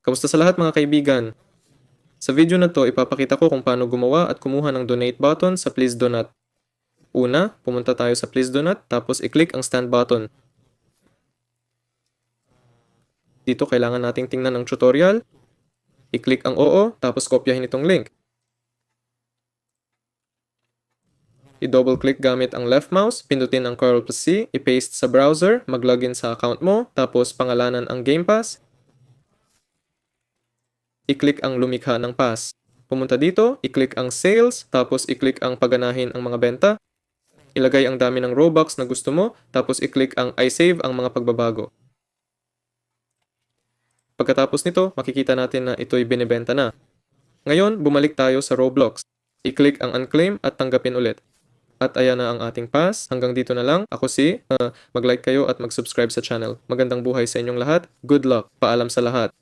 Kamusta sa lahat mga kaibigan? Sa video na to, ipapakita ko kung paano gumawa at kumuha ng donate button sa Please Donate. Una, pumunta tayo sa Please Donate, tapos i-click ang stand button. Dito kailangan nating tingnan ang tutorial. I-click ang oo, tapos kopyahin itong link. I-double click gamit ang left mouse, pindutin ang Ctrl plus C, i-paste sa browser, mag-login sa account mo, tapos pangalanan ang Game Pass, i-click ang lumikha ng pass. Pumunta dito, i-click ang sales, tapos i-click ang paganahin ang mga benta. Ilagay ang dami ng Robux na gusto mo, tapos i-click ang I save ang mga pagbabago. Pagkatapos nito, makikita natin na ito'y binibenta na. Ngayon, bumalik tayo sa Roblox. I-click ang unclaim at tanggapin ulit. At ayan na ang ating pass. Hanggang dito na lang. Ako si, uh, mag-like kayo at mag-subscribe sa channel. Magandang buhay sa inyong lahat. Good luck. Paalam sa lahat.